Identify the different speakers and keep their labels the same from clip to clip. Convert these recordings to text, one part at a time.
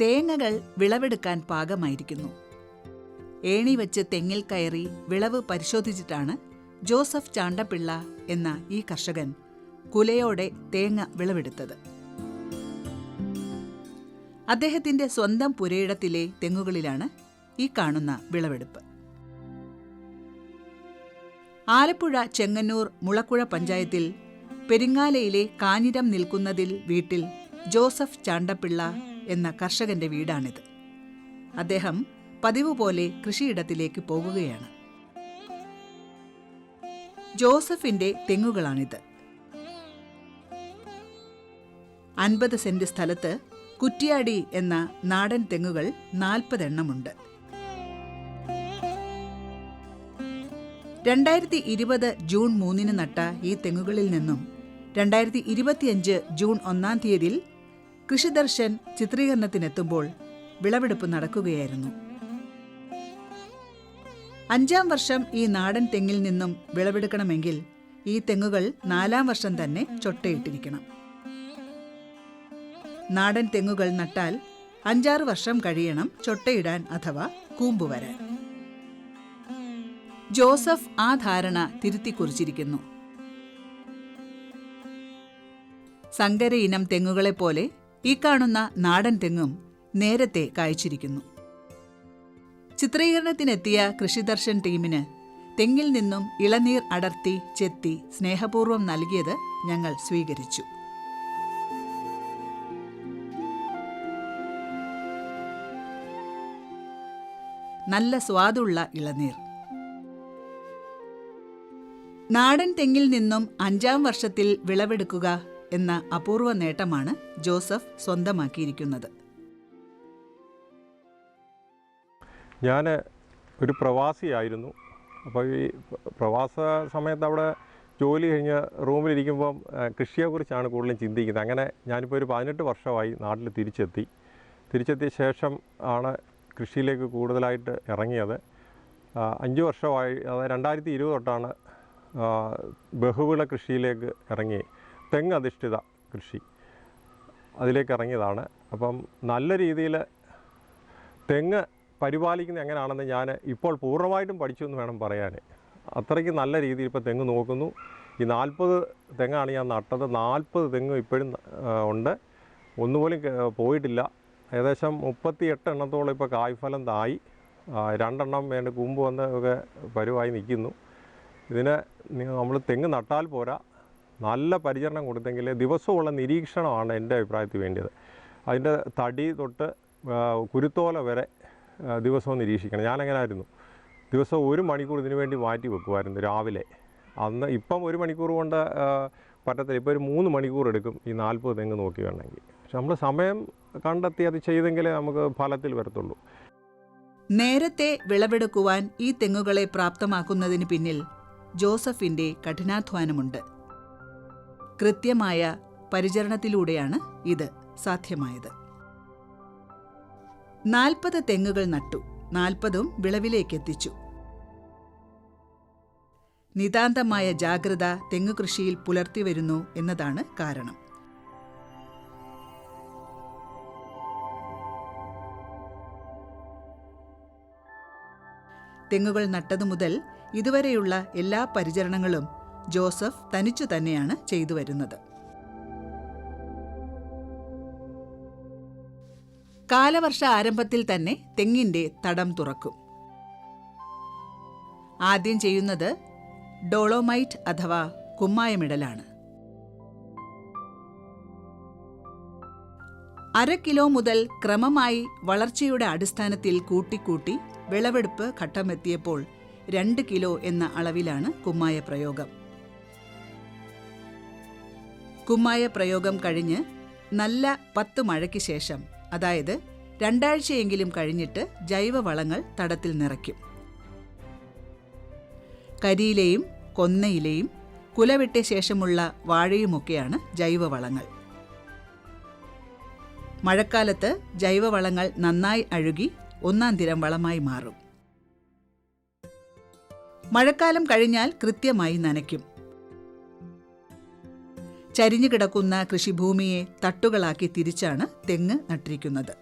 Speaker 1: തേങ്ങകൾ വിളവെടുക്കാൻ പാകമായിരിക്കുന്നു. ഏണി വെച്ച് തെങ്ങിൽ കയറി വിളവ് പരിശോധിച്ചിട്ടാണ് ജോസഫ് ചാണ്ടപ്പിള്ള എന്ന ഈ കർഷകൻ കുലയോടെ തേങ്ങ വിളവെടുത്തത്. അദ്ദേഹത്തിന്റെ സ്വന്തം പുരയിടത്തിലെ തെങ്ങുകളിലാണ് ഈ കാണുന്ന വിളവെടുപ്പ്. ആലപ്പുഴ ചെങ്ങന്നൂർ മുളക്കുഴ പഞ്ചായത്തിൽ പെരിങ്ങാലയിലെ കാഞ്ഞിരം നിൽക്കുന്നതിൽ വീട്ടിൽ ജോസഫ് ചാണ്ടപ്പിള്ള എന്ന കർഷകന്റെ വീടാണിത്. അദ്ദേഹം പതിവ് പോലെ കൃഷിയിടത്തിലേക്ക് പോകുകയാണ്. ജോസഫിന്റെ തെങ്ങുകളാണിത്. അൻപത് സെന്റ് സ്ഥലത്ത് കുറ്റിയാടി എന്ന നാടൻ തെങ്ങുകൾ നാൽപ്പതെണ്ണമുണ്ട് രണ്ടായിരത്തി ഇരുപത് ജൂൺ മൂന്നിന് നട്ട ഈ തെങ്ങുകളിൽ നിന്നും രണ്ടായിരത്തി ഇരുപത്തിയഞ്ച് ജൂൺ ഒന്നാം തീയതിയിൽ കൃഷിദർശൻ ചിത്രീകരണത്തിനെത്തുമ്പോൾ വിളവെടുപ്പ് നടക്കുകയായിരുന്നു. അഞ്ചാം വർഷം ഈ നാടൻ തെങ്ങിൽ നിന്നും വിളവെടുക്കണമെങ്കിൽ ഈ തെങ്ങുകൾ നാലാം വർഷം തന്നെ ചൊട്ടയിട്ടിരിക്കണം. നാടൻ തെങ്ങുകൾ നട്ടാൽ അഞ്ചാറ് വർഷം കഴിയണം ചൊട്ടയിടാൻ അഥവാ കൂമ്പ് വരാൻ. ജോസഫ് ആ ധാരണ തിരുത്തിക്കുറിച്ചിരിക്കുന്നു. സങ്കര ഇനം തെങ്ങുകളെപ്പോലെ ഈ കാണുന്ന നാടൻ തെങ്ങും നേരത്തെ കായ്ച്ചിരിക്കുന്നു. ചിത്രീകരണത്തിനെത്തിയ കൃഷിദർശൻ ടീമിന് തെങ്ങിൽ നിന്നും ഇളനീർ അടർത്തി ചെത്തി സ്നേഹപൂർവം നൽകിയത് ഞങ്ങൾ സ്വീകരിച്ചു. നല്ല സ്വാദുള്ള ഇളനീർ. നാടൻ തെങ്ങിൽ നിന്നും അഞ്ചാം വർഷത്തിൽ വിളവെടുക്കുക എന്ന അപൂർവ നേട്ടമാണ് ജോസഫ് സ്വന്തമാക്കിയിരിക്കുന്നത്.
Speaker 2: ഞാൻ ഒരു പ്രവാസിയായിരുന്നു. അപ്പോൾ ഈ പ്രവാസ സമയത്ത് അവിടെ ജോലി കഴിഞ്ഞ് റൂമിലിരിക്കുമ്പം കൃഷിയെക്കുറിച്ചാണ് കൂടുതലും ചിന്തിക്കുന്നത്. അങ്ങനെ ഞാനിപ്പോൾ ഒരു പതിനെട്ട് വർഷമായി നാട്ടിൽ തിരിച്ചെത്തി. തിരിച്ചെത്തിയ ശേഷം ആണ് കൃഷിയിലേക്ക് കൂടുതലായിട്ട് ഇറങ്ങിയത്. അഞ്ച് വർഷമായി അതായത് രണ്ടായിരത്തി ഇരുപത് തൊട്ടാണ് ബഹുവിള കൃഷിയിലേക്ക് ഇറങ്ങി. തെങ്ങ് അധിഷ്ഠിത കൃഷി അതിലേക്ക് ഇറങ്ങിയതാണ് അപ്പം നല്ല രീതിയിൽ തെങ്ങ് പരിപാലിക്കുന്ന എങ്ങനെയാണെന്ന് ഞാൻ ഇപ്പോൾ പൂർണമായിട്ടും പഠിച്ചു എന്ന് വേണം പറയാൻ. അത്രയ്ക്ക് നല്ല രീതിയിൽ ഇപ്പോൾ തെങ്ങ് നോക്കുന്നു. ഈ നാൽപ്പത് തെങ്ങാണ് ഞാൻ നട്ടത്. നാൽപ്പത് തെങ്ങ് ഇപ്പോഴും ഉണ്ട്. ഒന്നുപോലും പോയിട്ടില്ല. ഏകദേശം മുപ്പത്തി എട്ട് എണ്ണത്തോളം ഇപ്പോൾ കായ്ഫലം തായി. രണ്ടെണ്ണം വേണ്ട കൂമ്പ് വന്ന് ഒക്കെ പരുവായി നിൽക്കുന്നു. ഇതിന് നമ്മൾ തെങ്ങ് നട്ടാൽ പോരാ. നല്ല പരിചരണം കൊടുത്തെങ്കിൽ ദിവസമുള്ള നിരീക്ഷണമാണ് എന്റെ അഭിപ്രായത്തിൽ വേണ്ടിയത്. അതിന്റെ തടി തൊട്ട് കുരുത്തോല വരെ ദിവസവും നിരീക്ഷിക്കണം. ഞാനങ്ങനെ ആയിരുന്നു ദിവസം ഒരു മണിക്കൂർ ഇതിനു വേണ്ടി മാറ്റി വെക്കുമായിരുന്നു രാവിലെ. അന്ന് ഇപ്പം ഒരു മണിക്കൂർ കൊണ്ട് പറ്റത്തില്ല. ഇപ്പോൾ ഒരു മൂന്ന് മണിക്കൂർ എടുക്കും ഈ നാൽപ്പത് തെങ്ങ് നോക്കി വേണമെങ്കിൽ. പക്ഷെ നമ്മൾ സമയം കണ്ടെത്തി അത് ചെയ്തെങ്കിലേ നമുക്ക് ഫലത്തിൽ വരത്തുള്ളൂ.
Speaker 1: നേരത്തെ വിളവെടുക്കുവാൻ ഈ തെങ്ങുകളെ പ്രാപ്തമാക്കുന്നതിന് പിന്നിൽ ജോസഫിന്റെ കഠിനാധ്വാനമുണ്ട്. കൃത്യമായ പരിചരണത്തിലൂടെയാണ് ഇത് സാധ്യമായത്. നാൽപ്പത് തെങ്ങുകൾ നട്ടു. നാൽപ്പതും വിളവിലേക്കെത്തിച്ചു. നിതാന്തമായ ജാഗ്രത തെങ്ങു കൃഷിയിൽ പുലർത്തിവരുന്നു എന്നതാണ് കാരണം. തെങ്ങുകൾ നട്ടതു മുതൽ ഇതുവരെയുള്ള എല്ലാ പരിചരണങ്ങളും ജോസഫ് തനിച്ചു തന്നെയാണ് ചെയ്തു വരുന്നത്. കാലവർഷ ആരംഭത്തിൽ തന്നെ തെങ്ങിന്റെ തടം തുറക്കും. ആദ്യം ചെയ്യുന്നത് ഡോളോമൈറ്റ് അഥവാ കുമ്മായമിടലാണ്. അര കിലോ മുതൽ ക്രമമായി വളർച്ചയുടെ അടിസ്ഥാനത്തിൽ കൂട്ടിക്കൂട്ടി വിളവെടുപ്പ് ഘട്ടമെത്തിയപ്പോൾ രണ്ട് കിലോ എന്ന അളവിലാണ് കുമ്മായ പ്രയോഗം. കുമ്മായ പ്രയോഗം കഴിഞ്ഞ് നല്ല പത്ത് മഴയ്ക്ക് ശേഷം അതായത് രണ്ടാഴ്ചയെങ്കിലും കഴിഞ്ഞിട്ട് ജൈവവളങ്ങൾ തടത്തിൽ നിറയ്ക്കും. കരിയിലയും കൊന്നയിലെയും കുലവിട്ട ശേഷമുള്ള വാഴയുമൊക്കെയാണ് ജൈവവളങ്ങൾ. മഴക്കാലത്ത് ജൈവവളങ്ങൾ നന്നായി അഴുകി ഒന്നാം തിരം വളമായി മാറും. മഴക്കാലം കഴിഞ്ഞാൽ കൃത്യമായി നനയ്ക്കും. ചരിഞ്ഞു കിടക്കുന്ന കൃഷിഭൂമിയെ തട്ടുകളാക്കി തിരിച്ചാണ് തെങ്ങ് നട്ടിരിക്കുന്നത്.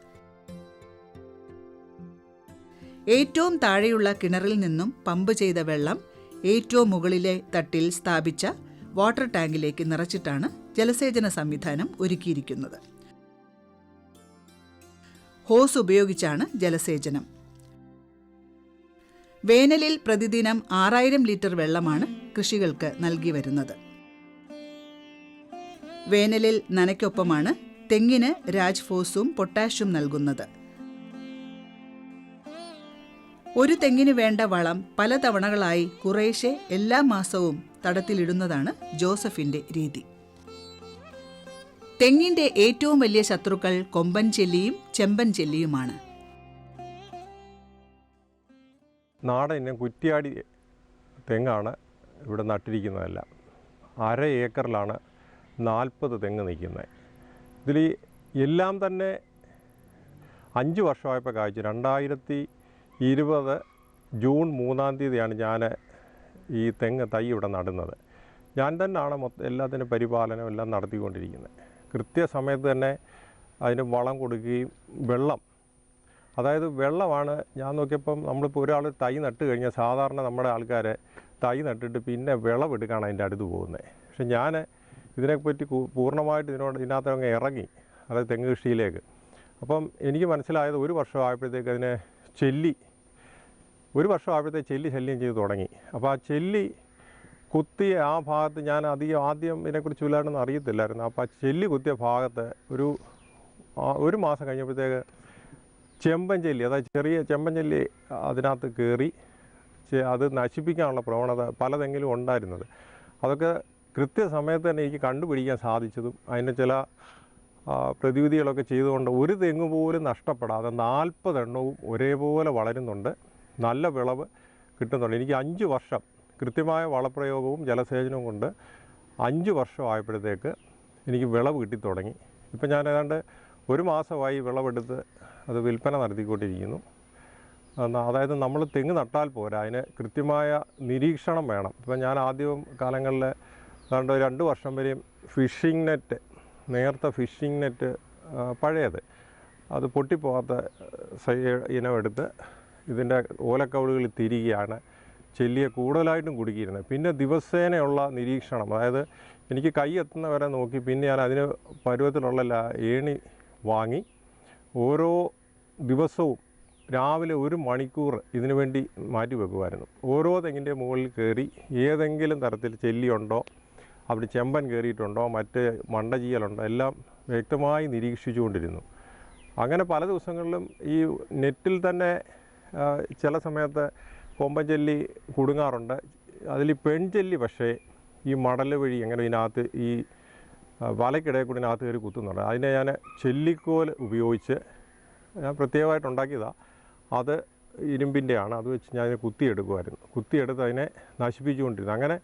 Speaker 1: ഏറ്റവും താഴെയുള്ള കിണറിൽ നിന്നും പമ്പ് ചെയ്ത വെള്ളം ഏറ്റവും മുകളിലെ തട്ടിൽ സ്ഥാപിച്ച വാട്ടർ ടാങ്കിലേക്ക് നിറച്ചിട്ടാണ് ജലസേചന സംവിധാനം ഒരുക്കിയിരിക്കുന്നത്. ഹോസ് ഉപയോഗിച്ചാണ് ജലസേചനം. വേനലിൽ പ്രതിദിനം ആറായിരം ലിറ്റർ വെള്ളമാണ് കൃഷികൾക്ക് നൽകി വരുന്നത്. വേനലിൽ നനയ്ക്കൊപ്പമാണ് തെങ്ങിന് രാജ്ഫോസും പൊട്ടാഷ്യം നൽകുന്നത്. ഒരു തെങ്ങിന് വേണ്ട വളം പല തവണകളായി കുറേശ്ശെ എല്ലാ മാസവും തടത്തിലിടുന്നതാണ് ജോസഫിന്റെ രീതി. തെങ്ങിന്റെ ഏറ്റവും വലിയ ശത്രുക്കൾ കൊമ്പൻ ചെല്ലിയും ചെമ്പൻ ചെല്ലിയുമാണ്.
Speaker 2: നാടൻ കുറ്റിയാടി തെങ്ങാണ് ഇവിടെ നട്ടിരിക്കുന്നതെല്ലാം. അര ഏക്കറിലാണ് നാൽപ്പത് തെങ്ങ് നിൽക്കുന്നത് ഇതിൽ എല്ലാം തന്നെ അഞ്ച് വർഷമായപ്പോൾ കാഴ്ച രണ്ടായിരത്തി ഇരുപത് ജൂൺ മൂന്നാം തീയതിയാണ് ഞാൻ ഈ തെങ്ങ് തൈ ഇവിടെ നടുന്നത്. ഞാൻ തന്നെയാണ് മൊത്തം എല്ലാത്തിന്റെ പരിപാലനം എല്ലാം നടത്തിക്കൊണ്ടിരിക്കുന്നത്. കൃത്യസമയത്ത് തന്നെ അതിന് വളം കൊടുക്കുകയും വെള്ളം. അതായത് വെള്ളമാണ് ഞാൻ നോക്കിയപ്പം നമ്മളിപ്പോൾ ഒരാൾ തൈ നട്ട് കഴിഞ്ഞാൽ സാധാരണ നമ്മുടെ ആൾക്കാരെ തൈ നട്ടിട്ട് പിന്നെ വിളവെടുക്കാണ് അതിന്റെ അടുത്ത് പോകുന്നത്. പക്ഷെ ഞാൻ ഇതിനെപ്പറ്റി പൂർണമായിട്ട് ഇതിനോട് ഇതിനകത്ത് അങ്ങ് ഇറങ്ങി അതായത് തെങ്ങ് കൃഷിയിലേക്ക്. അപ്പം എനിക്ക് മനസ്സിലായത് ഒരു വർഷം ആയപ്പോഴത്തേക്ക് അതിനെ ചെല്ലി ഒരു വർഷം ആയപ്പോഴത്തേക്ക് ചെല്ലി ശല്യം ചെയ്ത് തുടങ്ങി. അപ്പോൾ ആ ചെല്ലി കുത്തിയ ആ ഭാഗത്ത് ഞാൻ അധികം ആദ്യം ഇതിനെക്കുറിച്ച് വല്ലാണ്ടൊന്നും അറിയത്തില്ലായിരുന്നു. അപ്പോൾ ആ ചെല്ലി കുത്തിയ ഭാഗത്ത് ഒരു ഒരു മാസം കഴിഞ്ഞപ്പോഴത്തേക്ക് ചെമ്പൻ ചെല്ലി അതായത് ചെറിയ ചെമ്പൻ ചെല്ലി അതിനകത്ത് കയറി അത് നശിപ്പിക്കാനുള്ള പ്രവണത പലതെങ്കിലും ഉണ്ടായിരുന്നത്. അതൊക്കെ കൃത്യസമയത്ത് തന്നെ എനിക്ക് കണ്ടുപിടിക്കാൻ സാധിച്ചതും അതിന്റെ ചില പ്രതിവിധികളൊക്കെ ചെയ്തുകൊണ്ട് ഒരു തെങ്ങ് പോലും നഷ്ടപ്പെടാതെ നാൽപ്പതെണ്ണവും ഒരേപോലെ വളരുന്നുണ്ട്. നല്ല വിളവ് കിട്ടുന്നുണ്ട്. എനിക്ക് അഞ്ച് വർഷം കൃത്യമായ വളപ്രയോഗവും ജലസേചനവും കൊണ്ട് അഞ്ച് വർഷമായപ്പോഴത്തേക്ക് എനിക്ക് വിളവ് കിട്ടിത്തുടങ്ങി ഇപ്പം ഞാൻ ഏതാണ്ട് ഒരു മാസമായി വിളവെടുത്ത് അത് വിൽപ്പന നടത്തിക്കൊണ്ടിരിക്കുന്നു. അതായത് നമ്മൾ തെങ്ങ് നട്ടാൽ പോരാ അതിന് കൃത്യമായ നിരീക്ഷണം വേണം. ഇപ്പം ഞാൻ ആദ്യം കാലങ്ങളിൽ ഏതാണ്ട് രണ്ട് വർഷം വരെയും ഫിഷിംഗ് നെറ്റ് നേർത്ത ഫിഷിംഗ് നെറ്റ് പഴയത്. അത് പൊട്ടിപ്പോകാത്ത സൈ ഇനം എടുത്ത് ഇതിന്റെ ഓലക്കവളുകളിൽ തിരികെയാണ് ചെല്ലിയെ കൂടുതലായിട്ടും കുടുക്കിയിരുന്നത് പിന്നെ ദിവസേനയുള്ള നിരീക്ഷണം. അതായത് എനിക്ക് കൈ എത്തുന്ന വരെ നോക്കി പിന്നെ ഞാൻ അതിന് പരുവത്തിലുള്ള ഏണി വാങ്ങി ഓരോ ദിവസവും രാവിലെ ഒരു മണിക്കൂർ ഇതിനു വേണ്ടി മാറ്റി വെക്കുമായിരുന്നു. ഓരോ തെങ്ങിന്റെ മുകളിൽ കയറി ഏതെങ്കിലും തരത്തിൽ ചെല്ലിയുണ്ടോ അവിടെ ചെമ്പൻ കയറിയിട്ടുണ്ടോ മറ്റ് മണ്ടചീയലുണ്ടോ എല്ലാം വ്യക്തമായി നിരീക്ഷിച്ചുകൊണ്ടിരുന്നു. അങ്ങനെ പല ദിവസങ്ങളിലും ഈ നെറ്റിൽ തന്നെ ചില സമയത്ത് കൊമ്പൻ ചെല്ലി കുടുങ്ങാറുണ്ട്. അതിൽ പെൺചെല്ലി പക്ഷേ ഈ മടൽ വഴി എങ്ങനെ ഇതിനകത്ത് ഈ വലയ്ക്കിടയിൽ കൂടി ഇതിനകത്ത് കയറി കുത്തുന്നുണ്ട്. അതിനെ ഞാൻ ചെല്ലിക്കോൽ ഉപയോഗിച്ച് ഞാൻ പ്രത്യേകമായിട്ട് ഉണ്ടാക്കിയതാണ് അത് ഇരുമ്പിന്റെയാണ്. അത് വെച്ച് ഞാൻ കുത്തിയെടുക്കുമായിരുന്നു കുത്തിയെടുത്ത് അതിനെ നശിപ്പിച്ചുകൊണ്ടിരുന്നു. അങ്ങനെ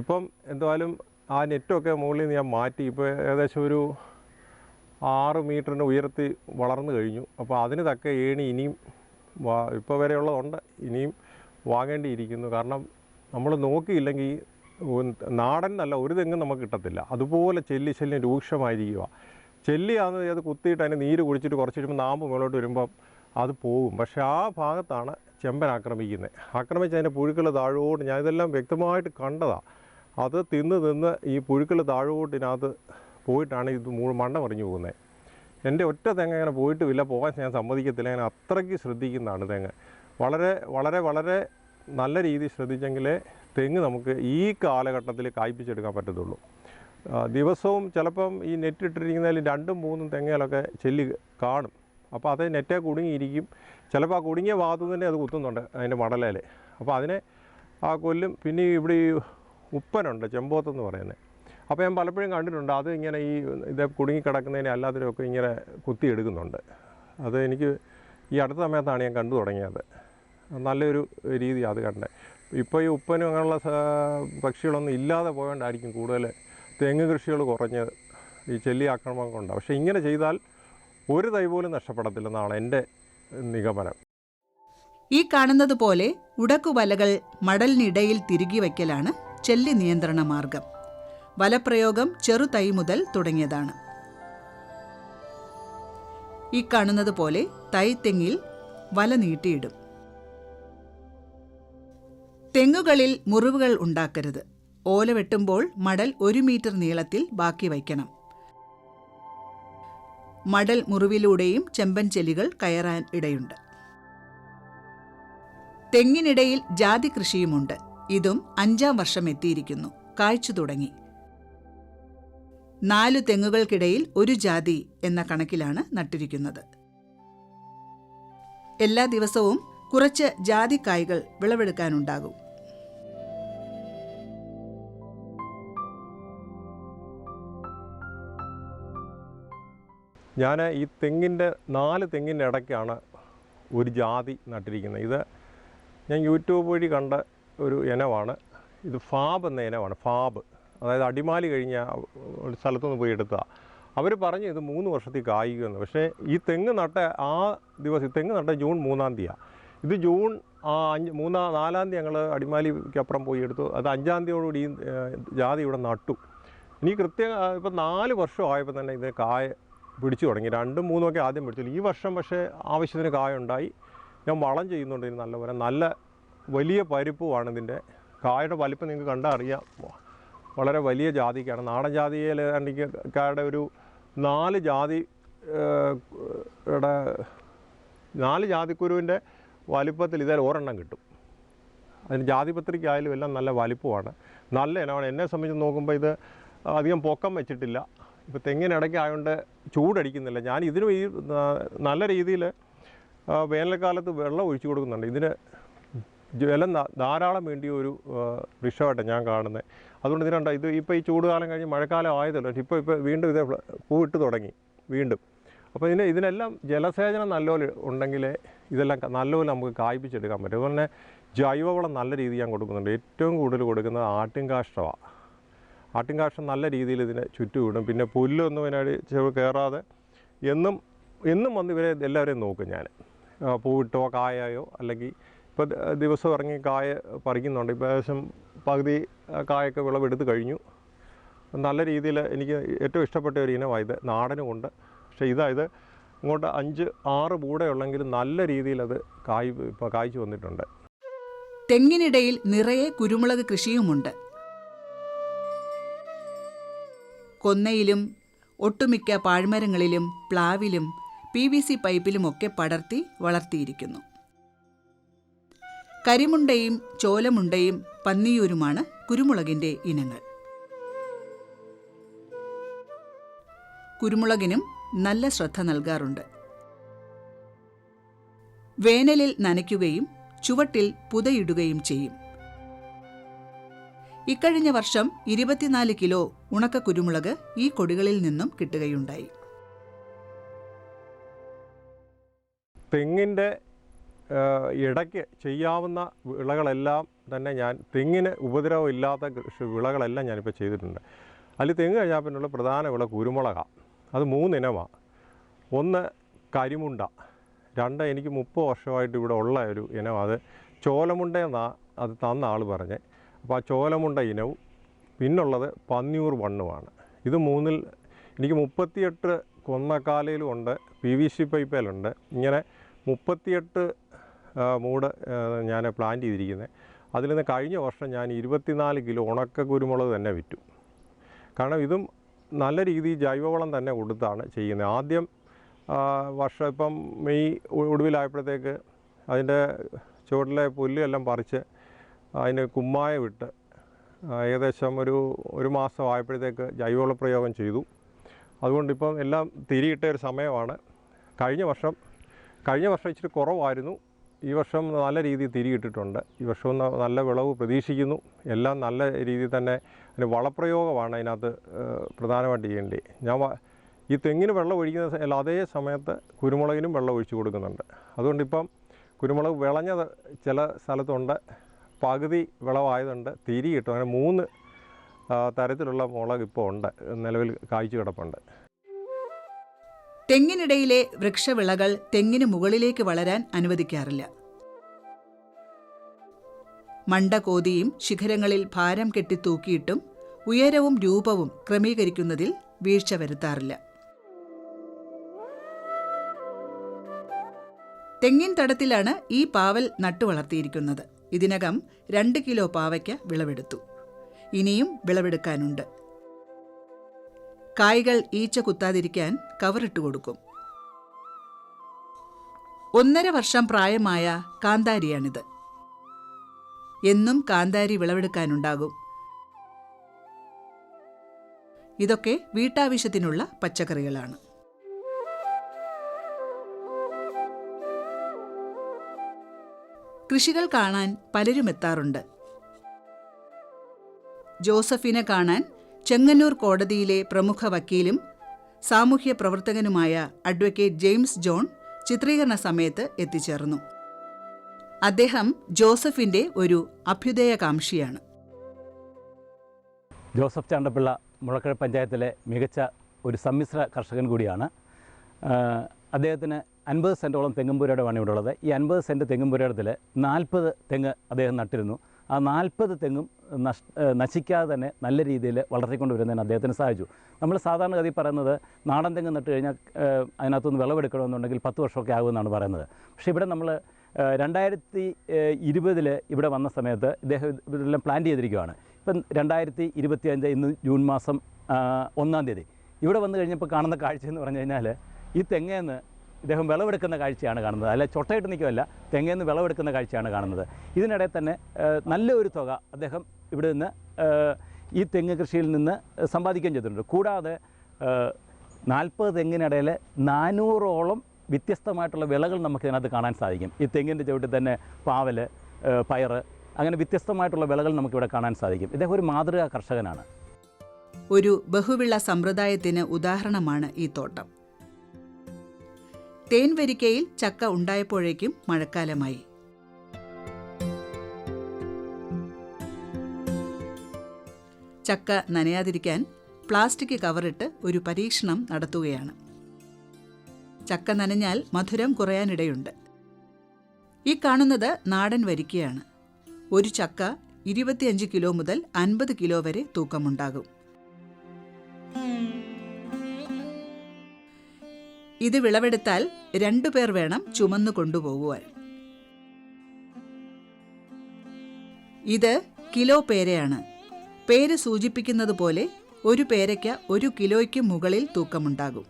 Speaker 2: ഇപ്പം എന്തായാലും ആ നെറ്റൊക്കെ മുകളിൽ നിന്ന് ഞാൻ മാറ്റി. ഇപ്പോൾ ഏകദേശം ഒരു ആറ് മീറ്ററിന്റെ ഉയരത്തിൽ വളർന്നു കഴിഞ്ഞു. അപ്പോൾ അതിന് തക്ക ഏണി ഇനിയും ഇപ്പോൾ വരെയുള്ളതുണ്ട്. ഇനിയും വാങ്ങേണ്ടിയിരിക്കുന്നു. കാരണം നമ്മൾ നോക്കിയില്ലെങ്കിൽ നാടൻ നല്ല ഒരു തെങ്ങും നമുക്ക് കിട്ടത്തില്ല. അതുപോലെ ചെല്ലി ശല്യം രൂക്ഷമായിരിക്കുക ചെല്ലിയാന്ന് അത് കുത്തിയിട്ട് അതിന് നീര് കുടിച്ചിട്ട് കുറച്ച് കഴിയുമ്പോൾ നാമ്പ് മുകളോട്ട് വരുമ്പം അത് പോകും. പക്ഷേ ആ ഭാഗത്താണ് ചെമ്പൻ ആക്രമിക്കുന്നത്. ആക്രമിച്ച് അതിന്റെ പുഴുക്കൾ താഴോട്ട് ഞാൻ ഇതെല്ലാം വ്യക്തമായിട്ട് കണ്ടതാണ് അത് തിന്ന് തിന്ന് ഈ പുഴുക്കൾ താഴോട്ടിനകത്ത് പോയിട്ടാണ് ഇത് മുഴുവൻ മണ്ട മറിഞ്ഞു പോകുന്നത് എന്റെ ഒറ്റ തെങ്ങ അങ്ങനെ പോയിട്ടുമില്ല പോകാൻ ഞാൻ സമ്മതിക്കത്തില്ല. ഞാൻ അത്രയ്ക്ക് ശ്രദ്ധിക്കുന്നതാണ് തെങ്ങ്. വളരെ വളരെ വളരെ നല്ല രീതിയിൽ ശ്രദ്ധിച്ചെങ്കിലേ തെങ്ങ് നമുക്ക് ഈ കാലഘട്ടത്തിൽ കായ്പിച്ചെടുക്കാൻ പറ്റത്തുള്ളൂ. ദിവസവും ചിലപ്പം ഈ നെറ്റ് ഇട്ടിരിക്കുന്നതിൽ രണ്ടും മൂന്നും തെങ്ങയിലൊക്കെ ചെല്ലി കാണും. അപ്പോൾ അത് നെറ്റേ കുടുങ്ങിയിരിക്കും. ചിലപ്പോൾ ആ കുടുങ്ങിയ ഭാഗത്തു തന്നെ അത് കുത്തുന്നുണ്ട് അതിന്റെ മടലയിൽ അപ്പോൾ അതിനെ ആ കൊല്ലും. പിന്നെ ഇവിടെ ഈ ഉപ്പനുണ്ട് ചെമ്പോത്തെന്ന് പറയുന്നത്. അപ്പോൾ ഞാൻ പലപ്പോഴും കണ്ടിട്ടുണ്ട് അത് ഇങ്ങനെ ഈ ഇത് കുടുങ്ങിക്കിടക്കുന്നതിനെ ഒക്കെ ഇങ്ങനെ കുത്തിയെടുക്കുന്നുണ്ട് അത് എനിക്ക് ഈ അടുത്ത സമയത്താണ് ഞാൻ കണ്ടു തുടങ്ങിയത്. നല്ലൊരു രീതി അത് കണ്ടത് ഇപ്പോൾ ഈ ഉപ്പനും അങ്ങനെയുള്ള പക്ഷികളൊന്നും ഇല്ലാതെ പോയോണ്ടായിരിക്കും കൂടുതൽ തെങ്ങ് കൃഷികൾ കുറഞ്ഞത് ഈ ചെല്ലി ആക്രമണം കൊണ്ട്. പക്ഷേ ഇങ്ങനെ ചെയ്താൽ ഒരു തൈ പോലും നഷ്ടപ്പെടത്തില്ലെന്നാണ് എന്റെ നിഗമനം.
Speaker 1: ഈ കാണുന്നത് പോലെ ഉടക്കുവലകൾ മടലിനിടയിൽ തിരുകി വയ്ക്കലാണ് ചെല്ലി നിയന്ത്രണ മാർഗം വലപ്രയോഗം ചെറുതൈ മുതൽ തുടങ്ങിയതാണ്. ഈ കാണുന്നത് പോലെ തൈ തെങ്ങിൽ വല നീട്ടിയിടും. തെങ്ങുകളിൽ മുറിവുകൾ ഉണ്ടാക്കരുത്. ഓല വെട്ടുമ്പോൾ മടൽ ഒരു മീറ്റർ നീളത്തിൽ ബാക്കി വയ്ക്കണം. മടൽ മുറിവിലൂടെയും ചെമ്പൻ ചെല്ലികൾ കയറാൻ ഇടയുണ്ട്. തെങ്ങിനിടയിൽ ജാതി കൃഷിയുമുണ്ട്. ഇതും അഞ്ചാം വർഷം എത്തിയിരിക്കുന്നു. കാഴ്ച തുടങ്ങി. നാലു തെങ്ങുകൾക്കിടയിൽ ഒരു ജാതി എന്ന കണക്കിലാണ് നട്ടിരിക്കുന്നത്. എല്ലാ ദിവസവും കുറച്ച് ജാതിക്കായ്കൾ വിളവെടുക്കാനുണ്ടാകും.
Speaker 2: ഞാൻ ഈ തെങ്ങിന്റെ നാല് തെങ്ങിന്റെ ഇടയ്ക്കാണ് ഒരു ജാതി നട്ടിരിക്കുന്നത്. ഇത് ഞാൻ യൂട്യൂബ് വഴി കണ്ട ഒരു ഇനമാണ്. ഇത് ഫാബ് എന്ന ഇനമാണ് ഫാബ്. അതായത് അടിമാലി കഴിഞ്ഞ ഒരു സ്ഥലത്തുനിന്ന് പോയി എടുത്തതാണ് അവർ പറഞ്ഞു ഇത് മൂന്ന് വർഷത്തിൽ കായ്ക്കുമെന്ന് പക്ഷേ ഈ തെങ്ങ് നട്ട ആ ദിവസം തെങ്ങ് നട്ട ജൂൺ മൂന്നാം തീയതിയാണ് ഇത് ജൂൺ ആ അഞ്ച് മൂന്നാം നാലാം തീയതി ഞങ്ങൾ അടിമാലിക്ക് അപ്പുറം പോയി എടുത്തു. അത് അഞ്ചാം തീയതിയോടുകൂടി ഈ ജാതി ഇവിടെ നട്ടു. ഇനി കൃത്യം ഇപ്പം നാല് വർഷം ആയപ്പോൾ തന്നെ ഇതിന് കായ പിടിച്ചു തുടങ്ങി. രണ്ടും മൂന്നും ഒക്കെ ആദ്യം പിടിച്ചു. ഈ വർഷം പക്ഷേ ആവശ്യത്തിന് കായ ഉണ്ടായി. ഞാൻ വളം ചെയ്യുന്നുണ്ട് ഇതിന് നല്ലപോലെ. നല്ല വലിയ പരിപ്പുമാണ് ഇതിന്റെ. കായുടെ വലിപ്പം നിങ്ങൾക്ക് കണ്ടാൽ അറിയാം വളരെ വലിയ ജാതിക്കാണ്. നാടൻ ജാതിയിൽ കായുടെ ഒരു നാല് ജാതി നാല് ജാതിക്കുരുവിന്റെ വലിപ്പത്തിൽ ഇതേ ഒരെണ്ണം കിട്ടും. അതിന് ജാതിപത്രിക്കായാലും എല്ലാം നല്ല വലിപ്പമാണ്. നല്ല ഇനമാണ്. എന്നെ സംബന്ധിച്ച് നോക്കുമ്പോൾ ഇത് അധികം പൊക്കം വെച്ചിട്ടില്ല. ഇപ്പോൾ തെങ്ങിനിടയ്ക്ക് ആയതുകൊണ്ട് ചൂടടിക്കുന്നില്ല. ഞാൻ ഇതിനും ഈ നല്ല രീതിയിൽ വേനൽക്കാലത്ത് വെള്ളം ഒഴിച്ചു കൊടുക്കുന്നുണ്ട്. ഇതിന് ജലം ധാരാളം വേണ്ടിയ ഒരു വൃക്ഷമായിട്ട് ഞാൻ കാണുന്നത് അതുകൊണ്ട് ഇതിനുണ്ട് ഇത് ഇപ്പോൾ ഈ ചൂടുകാലം കഴിഞ്ഞ് മഴക്കാലം ആയതല്ലോ ഇപ്പോൾ ഇപ്പോൾ വീണ്ടും ഇത് പൂവിട്ട് തുടങ്ങി വീണ്ടും. അപ്പോൾ ഇതിന് ഇതിനെല്ലാം ജലസേചനം നല്ലപോലെ ഉണ്ടെങ്കിൽ ഇതെല്ലാം നല്ലപോലെ നമുക്ക് കായ്പിച്ചെടുക്കാൻ പറ്റും. അതുപോലെ തന്നെ ജൈവവളം നല്ല രീതിയിൽ ഞാൻ കൊടുക്കുന്നുണ്ട്. ഏറ്റവും കൂടുതൽ കൊടുക്കുന്നത് ആട്ടിൻ കാഷ്ടമാണ് ആട്ടിൻ കാഷ്ടം നല്ല രീതിയിൽ ഇതിനെ ചുറ്റുവിടും. പിന്നെ പുല്ലൊന്നും ഇതിനടി ചെവി കയറാതെ എന്നും എന്നും വന്ന് ഇവരെ എല്ലാവരെയും നോക്കും ഞാൻ. പൂവിട്ടോ കായായോ അല്ലെങ്കിൽ ഇപ്പോൾ ദിവസം ഇറങ്ങി കായ പറിക്കുന്നുണ്ട്. ഇപ്പോൾ ഏകദേശം പകുതി കായൊക്കെ വിളവെടുത്ത് കഴിഞ്ഞു. നല്ല രീതിയിൽ എനിക്ക് ഏറ്റവും ഇഷ്ടപ്പെട്ട ഒരു ഇനമായത് നാടനും നാടനുമുണ്ട് പക്ഷേ ഇതായത് ഇങ്ങോട്ട് അഞ്ച് ആറ് പൂടയുള്ളെങ്കിലും നല്ല രീതിയിൽ അത് കായ് ഇപ്പോൾ കായ്ച്ചു വന്നിട്ടുണ്ട്.
Speaker 1: തെങ്ങിനിടയിൽ നിറയെ കുരുമുളക് കൃഷിയുമുണ്ട്. കൊന്നയിലും ഒട്ടുമിക്ക പാഴ്മരങ്ങളിലും പ്ലാവിലും പി വി സി പൈപ്പിലുമൊക്കെ പടർത്തി വളർത്തിയിരിക്കുന്നു. കരിമുണ്ടയും ചോലമുണ്ടയും പന്നിയൂരുമാണ് കുരുമുളകിന്റെ ഇനങ്ങൾ. കുരുമുളകിനും നല്ല ശ്രദ്ധ നൽകാറുണ്ട്. വേനലിൽ നനയ്ക്കുകയും ചുവട്ടിൽ പുതയിടുകയും ചെയ്യും. ഇക്കഴിഞ്ഞ വർഷം ഇരുപത്തിനാല് കിലോ ഉണക്ക കുരുമുളക് ഈ കൊടികളിൽ നിന്നും കിട്ടുകയുണ്ടായി.
Speaker 2: തെങ്ങിന്റെ ഇടയ്ക്ക് ചെയ്യാവുന്ന വിളകളെല്ലാം തന്നെ ഞാൻ തെങ്ങിന് ഉപദ്രവം ഇല്ലാത്ത കൃഷി വിളകളെല്ലാം ഞാനിപ്പോൾ ചെയ്തിട്ടുണ്ട്. അതിൽ തെങ്ങ് കഴിഞ്ഞാൽ പിന്നുള്ള പ്രധാന വിള കുരുമുളകാണ് അത് മൂന്നിനമാണ് ഒന്ന് കരിമുണ്ട. രണ്ട് എനിക്ക് മുപ്പത് വർഷമായിട്ട് ഇവിടെ ഉള്ള ഒരു ഇനം. അത് ചോലമുണ്ട എന്നാ അത് തന്ന ആൾ പറഞ്ഞ്. അപ്പോൾ ആ ചോലമുണ്ട ഇനവും പിന്നുള്ളത് പന്നിയൂർ വണ്ണുമാണ് ഇത് മൂന്നിൽ എനിക്ക് മുപ്പത്തിയെട്ട് കൊന്നക്കാലയിലും ഉണ്ട്. പി വി സി പൈപ്പിലുണ്ട് ഇങ്ങനെ മുപ്പത്തിയെട്ട് മൂട് ഞാൻ പ്ലാൻ ചെയ്തിരിക്കുന്നത് അതിൽ നിന്ന് കഴിഞ്ഞ വർഷം ഞാൻ ഇരുപത്തിനാല് കിലോ ഉണക്ക കുരുമുളക് തന്നെ വിറ്റു. കാരണം ഇതും നല്ല രീതിയിൽ ജൈവവളം തന്നെ കൊടുത്താണ് ചെയ്യുന്നത് ആദ്യം വർഷം ഇപ്പം മെയ് ഒടുവിലായപ്പോഴത്തേക്ക് അതിന്റെ ചുവട്ടിലെ പുല്ലെല്ലാം പറിച്ച് അതിന് കുമ്മായ വിട്ട് ഏകദേശം ഒരു ഒരു മാസം ആയപ്പോഴത്തേക്ക് ജൈവവള പ്രയോഗം ചെയ്തു. അതുകൊണ്ടിപ്പം എല്ലാം തിരിയിട്ട ഒരു സമയമാണ്. കഴിഞ്ഞ വർഷം കഴിഞ്ഞ വർഷം ഇച്ചിരി കുറവായിരുന്നു. ഈ വർഷം നല്ല രീതിയിൽ തിരിയിട്ടിട്ടുണ്ട് ഈ വർഷം നല്ല വിളവ് പ്രതീക്ഷിക്കുന്നു. എല്ലാം നല്ല രീതിയിൽ തന്നെ അതിന് വളപ്രയോഗമാണ് അതിനകത്ത് പ്രധാനമായിട്ട് ചെയ്യേണ്ടത് ഞാൻ ഈ തെങ്ങിന് വെള്ളം ഒഴിക്കുന്ന അതേ സമയത്ത് കുരുമുളകിനും വെള്ളം ഒഴിച്ചു കൊടുക്കുന്നുണ്ട്. അതുകൊണ്ടിപ്പം കുരുമുളക് വിളഞ്ഞത് ചില സ്ഥലത്തുണ്ട്. പകുതി വിളവായതുണ്ട്. തിരി കിട്ടും അങ്ങനെ മൂന്ന് തരത്തിലുള്ള മുളക് ഇപ്പോൾ ഉണ്ട്. നിലവിൽ കായ്ച്ചു കിടപ്പുണ്ട്.
Speaker 1: തെങ്ങിനിടയിലെ വൃക്ഷവിളകൾ തെങ്ങിന് മുകളിലേക്ക് വളരാൻ അനുവദിക്കാറില്ല. മണ്ട കോതിയും ശിഖരങ്ങളിൽ ഭാരം കെട്ടി തൂക്കിയിട്ടും ഉയരവും രൂപവും ക്രമീകരിക്കുന്നതിൽ വീഴ്ച വരുത്താറില്ല. തെങ്ങിൻ തടത്തിലാണ് ഈ പാവൽ നട്ടുവളർത്തിയിരിക്കുന്നത് ഇതിനകം രണ്ട് കിലോ പാവയ്ക്ക് വിളവെടുത്തു. ഇനിയും വിളവെടുക്കാനുണ്ട്. കായ്കൾ ഈച്ച കുത്താതിരിക്കാൻ കവറിട്ട് കൊടുക്കും. ഒന്നര വർഷം പ്രായമായ കാന്താരിയാണിത്. എന്നും കാന്താരി വിളവെടുക്കാനുണ്ടാകും. ഇതൊക്കെ വീട്ടാവശ്യത്തിനുള്ള പച്ചക്കറികളാണ്. കൃഷികൾ കാണാൻ പലരും എത്താറുണ്ട്. ജോസഫിനെ കാണാൻ ചെങ്ങന്നൂർ കോടതിയിലെ പ്രമുഖ വക്കീലും സാമൂഹ്യ പ്രവർത്തകനുമായ അഡ്വക്കേറ്റ് ജെയിംസ് ജോൺ ചിത്രീകരണ സമയത്ത് എത്തിച്ചേർന്നു. അദ്ദേഹം ജോസഫിന്റെ ഒരു അഭ്യുദയകാംക്ഷിയാണ്.
Speaker 3: ജോസഫ് ചാണ്ടപ്പിള്ള മുളക്കഴ പഞ്ചായത്തിലെ മികച്ച ഒരു സമ്മിശ്ര കർഷകൻ കൂടിയാണ്. അദ്ദേഹത്തിന് അൻപത് സെന്റോളം തെങ്ങുംപുരയുടെ ഇവിടെ ഈ അൻപത് സെന്റ് തെങ്ങുംപുരയിടത്തിൽ നാൽപ്പത് തെങ്ങ് അദ്ദേഹം നട്ടിരുന്നു. ആ നാൽപ്പത് തെങ്ങും നഷ് നശിക്കാതെ തന്നെ നല്ല രീതിയിൽ വളർത്തിക്കൊണ്ട് വരുന്നതിന് അദ്ദേഹത്തിന് സാധിച്ചു നമ്മൾ സാധാരണ ഗതി പറയുന്നത് നാടൻ തെങ്ങ് നട്ട് കഴിഞ്ഞാൽ അതിനകത്തുനിന്ന് വിളവെടുക്കണമെന്നുണ്ടെങ്കിൽ പത്ത് വർഷമൊക്കെ ആകുമെന്നാണ് പറയുന്നത്. പക്ഷേ ഇവിടെ നമ്മൾ രണ്ടായിരത്തി ഇരുപതിൽ ഇവിടെ വന്ന സമയത്ത് ഇദ്ദേഹം ഇതെല്ലാം പ്ലാൻ ചെയ്തിരിക്കുകയാണ് ഇപ്പം രണ്ടായിരത്തി ഇരുപത്തി അഞ്ച് ഇന്ന് ജൂൺ മാസം ഒന്നാം തീയതി. ഇവിടെ വന്നു കഴിഞ്ഞപ്പോൾ കാണുന്ന കാഴ്ച എന്ന് പറഞ്ഞു കഴിഞ്ഞാൽ ഈ തെങ്ങേന്ന് ഇദ്ദേഹം വിളവെടുക്കുന്ന കാഴ്ചയാണ് കാണുന്നത്. അല്ലെ ചൊട്ടയിട്ട് നിൽക്കുമല്ല തെങ്ങേന്ന് വിളവെടുക്കുന്ന കാഴ്ചയാണ് കാണുന്നത്. ഇതിനിടെ തന്നെ നല്ലൊരു തുക അദ്ദേഹം ഇവിടെ നിന്ന് ഈ തെങ്ങ് കൃഷിയിൽ നിന്ന് സമ്പാദിക്കുകയും ചെയ്തിട്ടുണ്ട്. കൂടാതെ നാൽപ്പത് തെങ്ങിനിടയിൽ നാനൂറോളം വ്യത്യസ്തമായിട്ടുള്ള വിളകൾ നമുക്ക് ഇതിനകത്ത് കാണാൻ സാധിക്കും. ഈ തെങ്ങിന്റെ ചവിട്ടിൽ തന്നെ പാവൽ പയറ് അങ്ങനെ വ്യത്യസ്തമായിട്ടുള്ള വിളകൾ നമുക്കിവിടെ കാണാൻ സാധിക്കും. ഇദ്ദേഹം ഒരു മാതൃകാ കർഷകനാണ്.
Speaker 1: ഒരു ബഹുവിള സമ്പ്രദായത്തിന് ഉദാഹരണമാണ് ഈ തോട്ടം. തേൻവരിക്കയിൽ ചക്ക ഉണ്ടായപ്പോഴേക്കും മഴക്കാലമായി. ചക്ക നനയാതിരിക്കാൻ പ്ലാസ്റ്റിക് കവറിട്ട് ഒരു പരീക്ഷണം നടത്തുകയാണ്. ചക്ക നനഞ്ഞാൽ മധുരം കുറയാനിടയുണ്ട്. ഈ കാണുന്നത് നാടൻ വരിക്കയാണ്. ഒരു ചക്ക ഇരുപത്തിയഞ്ച് കിലോ മുതൽ അൻപത് കിലോ വരെ തൂക്കമുണ്ടാകും. ഇത് വിളവെടുത്താൽ രണ്ടുപേർ വേണം ചുമന്നു കൊണ്ടുപോകുവാൻ. ഇത് കിലോ പേരയാണ്. പേര് സൂചിപ്പിക്കുന്നത് പോലെ ഒരു പേരയ്ക്ക് ഒരു കിലോയ്ക്ക് മുകളിൽ തൂക്കമുണ്ടാകും.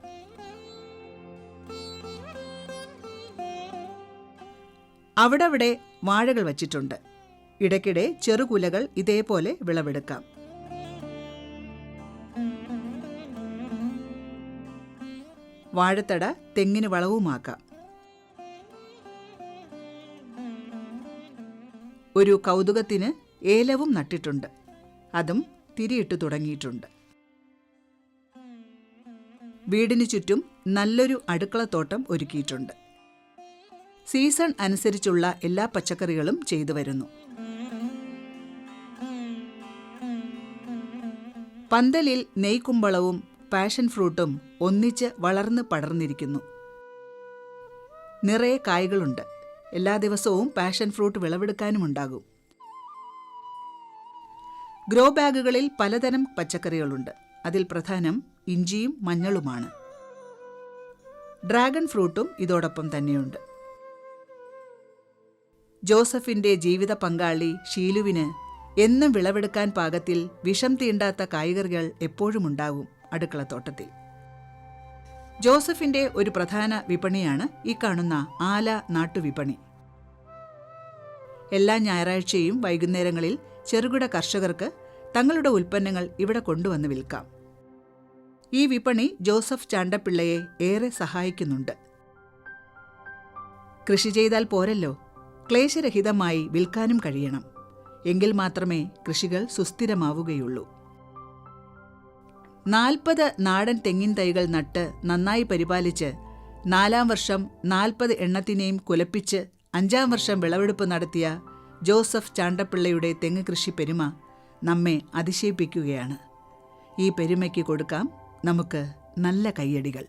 Speaker 1: അവിടവിടെ വാഴകൾ വച്ചിട്ടുണ്ട്. ഇടയ്ക്കിടെ ചെറുകുലകൾ ഇതേപോലെ വിളവെടുക്കാം. വാഴത്തട തെങ്ങിന് വളവുമാക്കാം. ഒരു കൗതുകത്തിന് ഏലവും നട്ടിട്ടുണ്ട്. അതും തിരിയിട്ട് തുടങ്ങിയിട്ടുണ്ട്. വീടിനു ചുറ്റും നല്ലൊരു അടുക്കളത്തോട്ടം ഒരുക്കിയിട്ടുണ്ട്. സീസൺ അനുസരിച്ചുള്ള എല്ലാ പച്ചക്കറികളും ചെയ്തു വരുന്നു. പന്തലിൽ നെയ്ക്കുമ്പളവും പാഷൻ ഫ്രൂട്ടും ഒന്നിച്ച് വളർന്ന് പടർന്നിരിക്കുന്നു. നിറയെ കായ്കളുണ്ട്. എല്ലാ ദിവസവും പാഷൻ ഫ്രൂട്ട് വിളവെടുക്കാനുമുണ്ടാകും ഗ്രോ ബാഗുകളിൽ പലതരം പച്ചക്കറികളുണ്ട്. അതിൽ പ്രധാനം ഇഞ്ചിയും മഞ്ഞളുമാണ്. ഡ്രാഗൺ ഫ്രൂട്ടും ഇതോടൊപ്പം തന്നെയുണ്ട്. ജോസഫിന്റെ ജീവിത പങ്കാളി ഷീലുവിന് എന്നും വിളവെടുക്കാൻ പാകത്തിൽ വിഷം തീണ്ടാത്ത കായ്കറികൾ എപ്പോഴും ഉണ്ടാകും. അടുക്കളത്തോട്ടത്തിൽ. ജോസഫിന്റെ ഒരു പ്രധാന വിപണിയാണ് ഈ കാണുന്ന ആല നാട്ടുവിപണി. എല്ലാ ഞായറാഴ്ചയും വൈകുന്നേരങ്ങളിൽ ചെറുകിട കർഷകർക്ക് തങ്ങളുടെ ഉൽപ്പന്നങ്ങൾ ഇവിടെ കൊണ്ടുവന്ന് വിൽക്കാം. ഈ വിപണി ജോസഫ് ചാണ്ടപ്പിള്ളയെ ഏറെ സഹായിക്കുന്നുണ്ട്. കൃഷി ചെയ്താൽ പോരല്ലോ. ക്ലേശരഹിതമായി വിൽക്കാനും കഴിയണം. എങ്കിൽ മാത്രമേ കൃഷികൾ സുസ്ഥിരമാവുകയുള്ളൂ. നാൽപ്പത് നാടൻ തെങ്ങിൻ തൈകൾ നട്ട് നന്നായി പരിപാലിച്ച് നാലാം വർഷം നാൽപ്പത് എണ്ണത്തിനെയും കുലപ്പിച്ച് അഞ്ചാം വർഷം വിളവെടുപ്പ് നടത്തിയ ജോസഫ് ചാണ്ടപ്പിള്ളയുടെ തെങ്ങ് കൃഷി പെരുമ നമ്മെ അതിശയിപ്പിക്കുകയാണ്. ഈ പെരുമയ്ക്ക് കൊടുക്കാം നമുക്ക് നല്ല കയ്യടികൾ.